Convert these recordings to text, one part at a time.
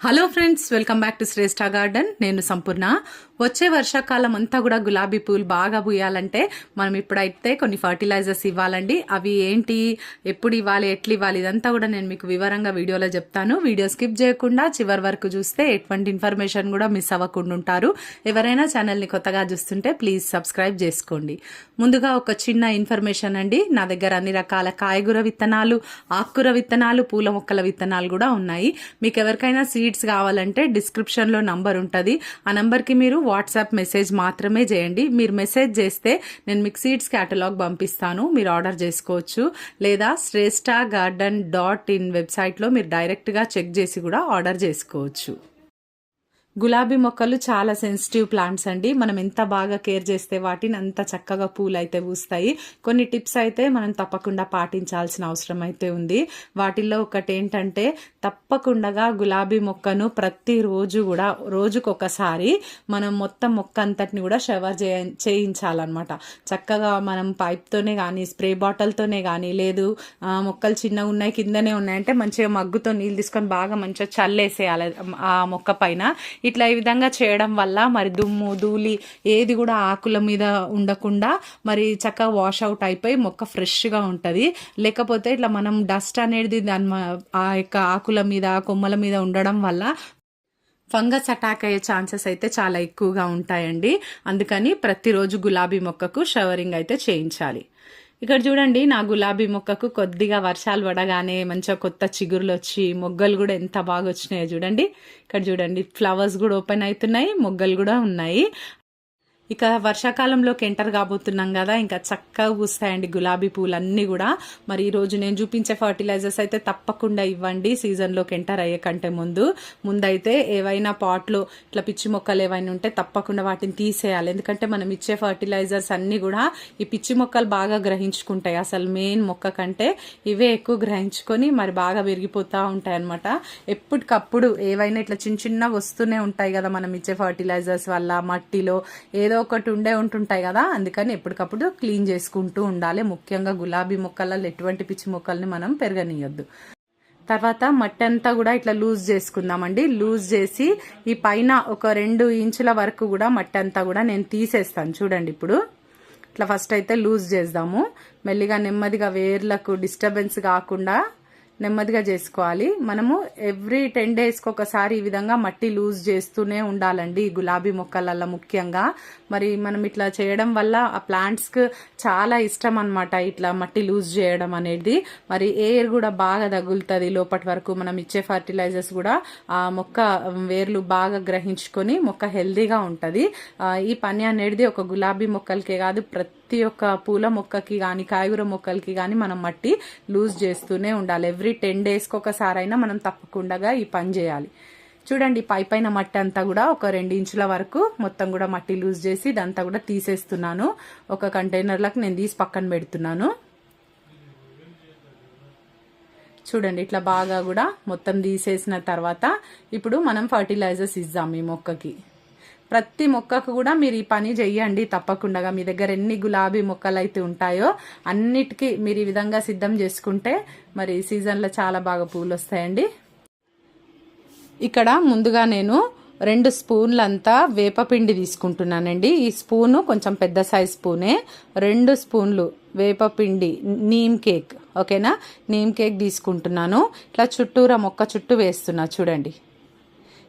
Hello friends welcome back to Shreshtha garden. నేను సంపూర్ణ. వచ్చే వర్షాకాలం అంతా కూడా గులాబీ పూలు బాగా పూయాలంటే మనం ఇప్పుడైతే కొన్ని ఫర్టిలైజర్స్ ఇవ్వాలండి. అవి ఏంటి ఎప్పుడు ఇవ్వాలి ఎట్లు ఇవ్వాలి ఇదంతా కూడా నేను మీకు వివరంగా వీడియోలో చెప్తాను. వీడియో స్కిప్ చేయకుండా చివరి వరకు చూస్తే ఎటువంటి ఇన్ఫర్మేషన్ కూడా మిస్ అవ్వకుండా ఉంటారు. ఎవరైనా ఛానల్ని కొత్తగా చూస్తుంటే ప్లీజ్ సబ్స్క్రైబ్ చేసుకోండి. ముందుగా ఒక చిన్న ఇన్ఫర్మేషన్ అండి. నా దగ్గర అన్ని రకాల కాయగూర విత్తనాలు ఆకుకూర విత్తనాలు పూల మొక్కల విత్తనాలు కూడా ఉన్నాయి. మీకు ఎవరికైనా సీడ్స్ కావాలంటే డిస్క్రిప్షన్లో నంబర్ ఉంటుంది. ఆ నెంబర్కి మీరు వాట్సాప్ మెసేజ్ మాత్రమే చేయండి. మీరు మెసేజ్ చేస్తే నేను మీకు సీడ్స్ క్యాటలాగ్ పంపిస్తాను. మీరు ఆర్డర్ చేసుకోవచ్చు. లేదా శ్రేష్ఠ గార్డెన్ డాట్ ఇన్ వెబ్సైట్లో మీరు డైరెక్ట్గా చెక్ చేసి కూడా ఆర్డర్ చేసుకోవచ్చు. గులాబీ మొక్కలు చాలా సెన్సిటివ్ ప్లాంట్స్ అండి. మనం ఎంత బాగా కేర్ చేస్తే వాటిని అంత చక్కగా పూలు అయితే పూస్తాయి. కొన్ని టిప్స్ అయితే మనం తప్పకుండా పాటించాల్సిన అవసరం అయితే ఉంది. వాటిల్లో ఒకటి ఏంటంటే తప్పకుండా గులాబీ మొక్కను ప్రతిరోజు కూడా రోజుకొకసారి మనం మొత్తం మొక్క అంతటిని కూడా షవర్ చేయ చేయించాలన్నమాట. చక్కగా మనం పైప్తోనే కానీ స్ప్రే బాటిల్తోనే కానీ లేదు మొక్కలు చిన్నగా ఉన్నాయి కిందనే ఉన్నాయంటే మంచిగా మగ్గుతో నీళ్ళు తీసుకొని బాగా మంచిగా చల్లేసేయాలి ఆ మొక్క పైన. ఇట్లా ఈ విధంగా చేయడం వల్ల మరి దుమ్ము ధూళి ఏది కూడా ఆకుల మీద ఉండకుండా మరి చక్కగా వాష్ అవుట్ అయిపోయి మొక్క ఫ్రెష్గా ఉంటుంది. లేకపోతే ఇట్లా మనం డస్ట్ అనేది దాని ఆ యొక్క ఆకుల మీద కొమ్మల మీద ఉండడం వల్ల ఫంగస్ అటాక్ అయ్యే ఛాన్సెస్ అయితే చాలా ఎక్కువగా ఉంటాయండి. అందుకని ప్రతిరోజు గులాబీ మొక్కకు షవరింగ్ అయితే చేయించాలి. ఇక్కడ చూడండి నా గులాబీ మొక్కకు కొద్దిగా వర్షాలు పడగానే మంచిగా కొత్త చిగురులు వచ్చి మొగ్గలు కూడా ఎంత బాగా వచ్చినాయో చూడండి. ఇక్కడ చూడండి ఫ్లవర్స్ కూడా ఓపెన్ అవుతున్నాయి మొగ్గలు కూడా ఉన్నాయి. ఇక వర్షాకాలంలోకి ఎంటర్ కాబోతున్నాం కదా. ఇంకా చక్కగా పూస్తాయండి గులాబీ పూలు అన్నీ కూడా. మరి ఈ రోజు నేను చూపించే ఫర్టిలైజర్స్ అయితే తప్పకుండా ఇవ్వండి. సీజన్లోకి ఎంటర్ అయ్యే కంటే ముందు. ముందైతే ఏవైనా పాట్లు ఇట్లా పిచ్చి మొక్కలు ఏవైనా ఉంటే తప్పకుండా వాటిని తీసేయాలి. ఎందుకంటే మనం ఇచ్చే ఫర్టిలైజర్స్ అన్నీ కూడా ఈ పిచ్చి మొక్కలు బాగా గ్రహించుకుంటాయి. అసలు మెయిన్ మొక్క కంటే ఇవే ఎక్కువ గ్రహించుకొని మరి బాగా పెరిగిపోతూ ఉంటాయి అనమాట ఎప్పటికప్పుడు ఏవైనా ఇట్లా చిన్న చిన్న వస్తూనే ఉంటాయి కదా మనం ఇచ్చే ఫర్టిలైజర్స్ వల్ల మట్టిలో ఏదో ఒకటి ఉండే ఉంటుంటాయి కదా అందుకని ఎప్పటికప్పుడు క్లీన్ చేసుకుంటూ ఉండాలి. ముఖ్యంగా గులాబీ మొక్కలలో ఎటువంటి పిచ్చి మొక్కల్ని మనం పెరగనీయొద్దు. తర్వాత మట్టి అంతా కూడా ఇట్లా లూజ్ చేసుకుందామండి. లూజ్ చేసి ఈ పైన ఒక రెండు ఇంచుల వరకు కూడా మట్టి అంతా కూడా నేను తీసేస్తాను. చూడండి ఇప్పుడు. ఇట్లా ఫస్ట్ అయితే లూజ్ చేద్దాము. మెల్లిగా నెమ్మదిగా వేర్లకు డిస్టర్బెన్స్ కాకుండా నెమ్మదిగా చేసుకోవాలి. మనము ఎవ్రీ టెన్ డేస్కి ఒకసారి ఈ విధంగా మట్టి లూజ్ చేస్తూనే ఉండాలండి ఈ గులాబీ మొక్కలల్లో ముఖ్యంగా. మరి మనం ఇట్లా చేయడం వల్ల ఆ ప్లాంట్స్కి చాలా ఇష్టం అనమాట ఇట్లా మట్టి లూజ్ చేయడం అనేది. మరి ఎయిర్ కూడా బాగా తగులుతుంది లోపటి వరకు మనం ఇచ్చే ఫర్టిలైజర్స్ కూడా ఆ మొక్క వేర్లు బాగా గ్రహించుకొని మొక్క హెల్దీగా ఉంటుంది. ఈ పని అనేది ఒక గులాబీ మొక్కలకే కాదు ప్రతి ప్రతి ఒక్క పూల మొక్కకి కానీ కాయగూర మొక్కలకి కానీ మనం మట్టి లూజ్ చేస్తూనే ఉండాలి. ఎవ్రీ టెన్ డేస్కి ఒకసారి అయినా మనం తప్పకుండా ఈ పని చేయాలి. చూడండి పై పైన మట్టి అంతా కూడా ఒక రెండు ఇంచుల వరకు మొత్తం కూడా మట్టి లూజ్ చేసి ఇదంతా కూడా తీసేస్తున్నాను. ఒక కంటైనర్లకు నేను తీసి పక్కన పెడుతున్నాను. చూడండి ఇట్లా బాగా కూడా మొత్తం తీసేసిన తర్వాత ఇప్పుడు మనం ఫర్టిలైజర్స్ ఇద్దాం ఈ మొక్కకి. ప్రతి మొక్కకు కూడా మీరు ఈ పని చెయ్యండి తప్పకుండా. మీ దగ్గర ఎన్ని గులాబీ మొక్కలు అయితే ఉంటాయో అన్నిటికీ మీరు ఈ విధంగా సిద్ధం చేసుకుంటే మరి సీజన్లో చాలా బాగా పూలు వస్తాయండి ఇక్కడ ముందుగా నేను రెండు స్పూన్లంతా వేపపిండి తీసుకుంటున్నానండి. ఈ స్పూను కొంచెం పెద్ద సైజ్ స్పూనే. రెండు స్పూన్లు వేపపిండి నీమ్ కేక్ ఓకేనా? నీమ్ కేక్ తీసుకుంటున్నాను. ఇట్లా చుట్టూరా మొక్క చుట్టూ వేస్తున్నా చూడండి.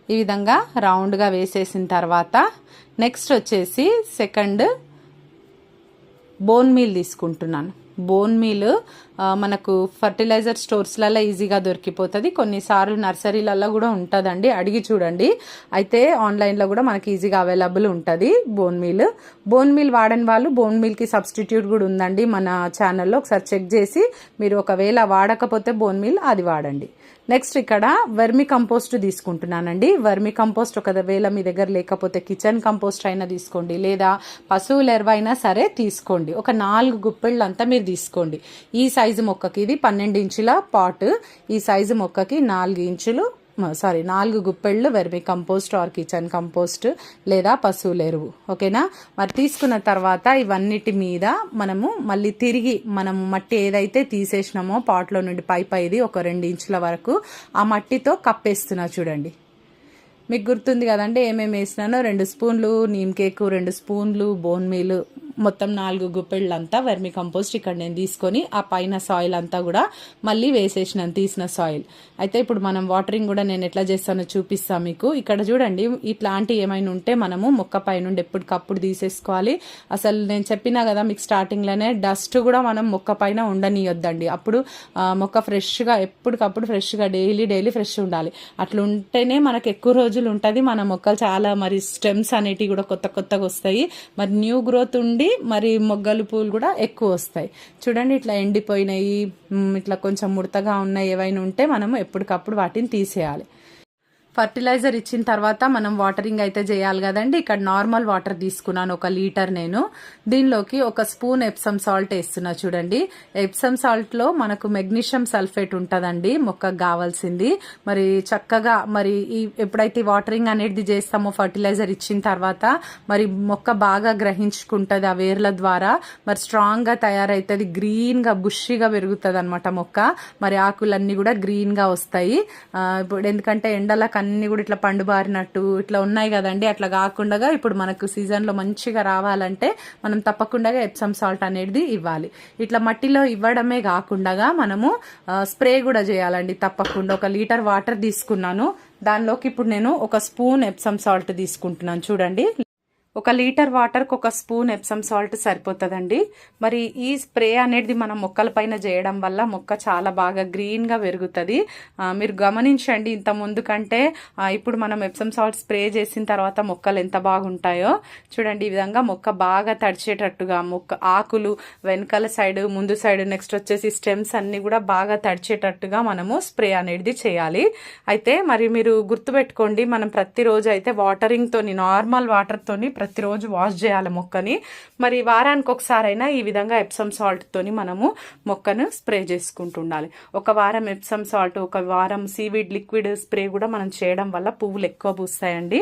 ఈ విధంగా రౌండ్గా వేసేసిన తర్వాత నెక్స్ట్ వచ్చేసి సెకండ్ బోన్ మీల్ తీసుకుంటున్నాను. బోన్ మీల్ మనకు ఫర్టిలైజర్ స్టోర్స్లలో ఈజీగా దొరికిపోతుంది. కొన్నిసార్లు నర్సరీలలో కూడా ఉంటుందండి. అడిగి చూడండి. అయితే ఆన్లైన్లో కూడా మనకి ఈజీగా అవైలబుల్ ఉంటుంది బోన్ మీల్. బోన్ మీల్ వాడని వాళ్ళు బోన్ మీల్కి సబ్స్టిట్యూట్ కూడా ఉందండి మన ఛానల్లో. ఒకసారి చెక్ చేసి మీరు ఒకవేళ వాడకపోతే బోన్ మీల్ అది వాడండి. నెక్స్ట్ ఇక్కడ వర్మి కంపోస్ట్ తీసుకుంటున్నానండి. వర్మి కంపోస్ట్ ఒకవేళ మీ దగ్గర లేకపోతే కిచెన్ కంపోస్ట్ అయినా తీసుకోండి. లేదా పశువుల ఎరువైనా సరే తీసుకోండి. ఒక నాలుగు గుప్పెళ్ళంతా మీరు తీసుకోండి. ఈ సైజ్ సైజు మొక్కకి ఇది పన్నెండు ఇంచుల పాట్. ఈ సైజు మొక్కకి నాలుగు ఇంచులు సారీ నాలుగు గుప్పెళ్ళు vermi compost or kitchen compost లేదా పశువుల ఎరువు. ఓకేనా? మరి తీసుకున్న తర్వాత ఇవన్నిటి మీద మనము మళ్ళీ తిరిగి మనము మట్టి ఏదైతే తీసేసినామో పాట్లో నుండి పై పైది ఒక రెండు ఇంచుల వరకు ఆ మట్టితో కప్పేస్తున్నా చూడండి. మీకు గుర్తుంది కదండి ఏమేమి వేసినానో? రెండు స్పూన్లు నీమ్ కేకు రెండు స్పూన్లు బోన్ మీల్ మొత్తం నాలుగు గుప్పెళ్ళంతా వెర్మి కంపోస్ట్ ఇక్కడ నేను తీసుకొని ఆ పైన సాయిల్ అంతా కూడా మళ్ళీ వేసేసినాను తీసిన సాయిల్ అయితే ఇప్పుడు మనం వాటరింగ్ కూడా నేను ఎట్లా చేస్తానో చూపిస్తాను మీకు. ఇక్కడ చూడండి ఇట్లాంటి ఏమైనా ఉంటే మనము మొక్క పైనుండి ఎప్పటికప్పుడు తీసేసుకోవాలి. అసలు నేను చెప్పినా కదా మీకు స్టార్టింగ్లోనే డస్ట్ కూడా మనం మొక్క పైన ఉండనియొద్దండి. అప్పుడు మొక్క ఫ్రెష్గా ఎప్పటికప్పుడు ఫ్రెష్గా డైలీ డైలీ ఫ్రెష్ ఉండాలి. అట్లా ఉంటేనే మనకు ఎక్కువ రోజులు ఉంటుంది మన మొక్కలు చాలా మరి స్టెమ్స్ అనేటివి కూడా కొత్త కొత్తగా వస్తాయి. మరి న్యూ గ్రోత్ ఉండి మరి మొగ్గలు పూలు కూడా ఎక్కువ వస్తాయి. చూడండి ఇట్లా ఎండిపోయినాయి. ఇట్లా కొంచెం ముడతగా ఉన్నాయి. ఏవైనా ఉంటే మనము ఎప్పటికప్పుడు వాటిని తీసేయాలి. ఫర్టిలైజర్ ఇచ్చిన తర్వాత మనం వాటరింగ్ అయితే చేయాలి కదండి. ఇక్కడ నార్మల్ వాటర్ తీసుకున్నాను ఒక లీటర్ నేను. దీనిలోకి ఒక స్పూన్ ఎప్సమ్ సాల్ట్ వేస్తున్నా చూడండి. ఎప్సమ్ సాల్ట్లో మనకు మెగ్నీషియం సల్ఫేట్ ఉంటుందండి మొక్కకు కావాల్సింది. మరి చక్కగా మరి ఈ ఎప్పుడైతే వాటరింగ్ అనేది చేస్తామో ఫర్టిలైజర్ ఇచ్చిన తర్వాత మరి మొక్క బాగా గ్రహించుకుంటది ఆ వేర్ల ద్వారా. మరి స్ట్రాంగ్గా తయారైతుంది గ్రీన్గా పెరుగుతుంది అనమాట మొక్క. మరి ఆకులన్నీ కూడా గ్రీన్గా వస్తాయి ఇప్పుడు ఎందుకంటే ఎండలకు అన్ని కూడా ఇట్లా పండు బారినట్టు ఇట్లా ఉన్నాయి కదండి. అట్లా కాకుండా ఇప్పుడు మనకు సీజన్లో మంచిగా రావాలంటే మనం తప్పకుండా ఎప్సమ్ సాల్ట్ అనేది ఇవ్వాలి. ఇట్లా మట్టిలో ఇవ్వడమే కాకుండా మనము స్ప్రే కూడా చేయాలండి తప్పకుండా. ఒక లీటర్ వాటర్ తీసుకున్నాను. దానిలోకి ఇప్పుడు నేను ఒక స్పూన్ ఎప్సమ్ సాల్ట్ తీసుకుంటున్నాను. చూడండి. ఒక లీటర్ వాటర్కి ఒక స్పూన్ ఎప్సమ్ సాల్ట్ సరిపోతుందండి. మరి ఈ స్ప్రే అనేది మనం మొక్కల పైన చేయడం వల్ల మొక్క చాలా బాగా గ్రీన్గా పెరుగుతుంది. మీరు గమనించండి ఇంత ముందు కంటే ఇప్పుడు మనం ఎప్సమ్ సాల్ట్ స్ప్రే చేసిన తర్వాత మొక్కలు ఎంత బాగుంటాయో. చూడండి ఈ విధంగా మొక్క బాగా తడిచేటట్టుగా మొక్క ఆకులు వెనకాల సైడ్ ముందు సైడ్ నెక్స్ట్ వచ్చేసి స్టెమ్స్ అన్ని కూడా బాగా తడిచేటట్టుగా మనము స్ప్రే అనేది చేయాలి. అయితే మరి మీరు గుర్తుపెట్టుకోండి మనం ప్రతిరోజు అయితే వాటరింగ్తో నార్మల్ వాటర్తోని ప్రతిరోజు వాష్ చేయాలి మొక్కని. మరి వారానికి ఒకసారైనా ఈ విధంగా ఎప్సమ్ సాల్ట్తోని మనము మొక్కను స్ప్రే చేసుకుంటుండాలి. ఒక వారం ఎప్సమ్ సాల్ట్ ఒక వారం సీవీడ్ లిక్విడ్ స్ప్రే కూడా మనం చేయడం వల్ల పువ్వులు ఎక్కువ పూస్తాయండి.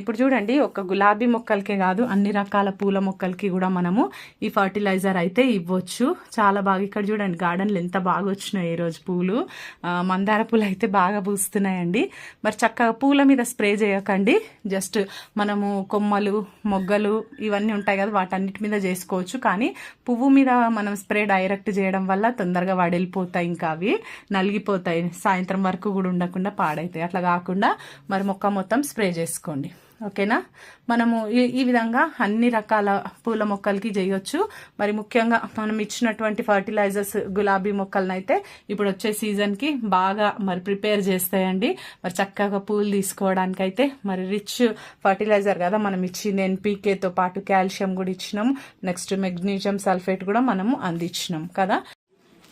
ఇప్పుడు చూడండి ఒక గులాబీ మొక్కలకే కాదు అన్ని రకాల పూల మొక్కలకి కూడా మనము ఈ ఫర్టిలైజర్ అయితే ఇవ్వచ్చు. చాలా బాగా ఇక్కడ చూడండి గార్డెన్లు ఎంత బాగా వచ్చినాయి ఈరోజు పూలు. మందార పూలు అయితే బాగా పూస్తున్నాయండి. మరి చక్కగా పూల మీద స్ప్రే చేయకండి. జస్ట్ మనము కొమ్మలు మొగ్గలు ఇవన్నీ ఉంటాయి కదా వాటన్నిటి మీద చేసుకోవచ్చు. కానీ పువ్వు మీద మనం స్ప్రే డైరెక్ట్ చేయడం వల్ల తొందరగా వడిలిపోతాయి ఇంకా అవి. నలిగిపోతాయి. సాయంత్రం వరకు కూడా ఉండకుండా పాడైతాయి. అట్లా కాకుండా మరి మొక్క మొత్తం స్ప్రే చేసుకోండి. ఓకేనా? మనము ఈ ఈ విధంగా అన్ని రకాల పూల మొక్కలకి చేయొచ్చు. మరి ముఖ్యంగా మనం ఇచ్చినటువంటి ఫర్టిలైజర్స్ గులాబీ మొక్కలను అయితే ఇప్పుడు వచ్చే సీజన్కి బాగా మరి ప్రిపేర్ చేస్తాయండి. మరి చక్కగా పూలు తీసుకోవడానికి అయితే మరి రిచ్ ఫర్టిలైజర్ కదా మనం ఇచ్చింది. ఎన్పీకేతో పాటు కాల్షియం కూడా ఇచ్చినాం. నెక్స్ట్ మెగ్నీషియం సల్ఫేట్ కూడా మనము అందించినాం కదా.